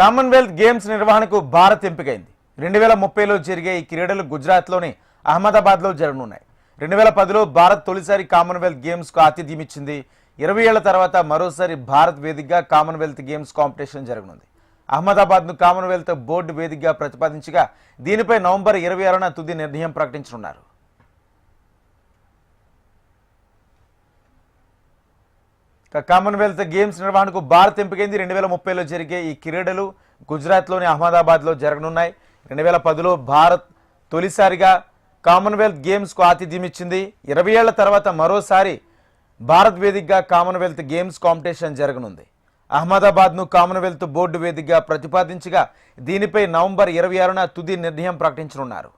Commonwealth games నిర్వహణకు భారత్ ఎంపికైంది. రెండు వేల ముప్పైలో జరిగే ఈ క్రీడలు గుజరాత్లోని అహ్మదాబాద్లో జరగనున్నాయి. రెండు వేల పదిలో భారత్ తొలిసారి కామన్వెల్త్ గేమ్స్కు ఆతిథ్యం ఇచ్చింది. ఇరవై ఏళ్ళ తర్వాత మరోసారి భారత్ వేదికగా కామన్వెల్త్ గేమ్స్ కాంపిటీషన్ జరగనుంది. అహ్మదాబాద్ను కామన్వెల్త్ బోర్డు వేదికగా ప్రతిపాదించగా దీనిపై నవంబర్ ఇరవై ఆరున తుది నిర్ణయం ప్రకటించనున్నారు. కామన్వెల్త్ గేమ్స్ నిర్వహణకు భారత్ ఎంపికైంది. రెండు వేల ముప్పైలో జరిగే ఈ క్రీడలు గుజరాత్లోని అహ్మదాబాద్లో జరగనున్నాయి. రెండు వేల పదిలో భారత్ తొలిసారిగా కామన్వెల్త్ గేమ్స్కు ఆతిథ్యం ఇచ్చింది ఇరవై ఏళ్ళ తర్వాత మరోసారి భారత్ వేదికగా కామన్వెల్త్ గేమ్స్ కాంపిటీషన్ జరగనుంది. అహ్మదాబాద్ను కామన్వెల్త్ బోర్డు వేదికగా ప్రతిపాదించగా దీనిపై నవంబర్ ఇరవై ఆరున తుది నిర్ణయం ప్రకటించనున్నారు.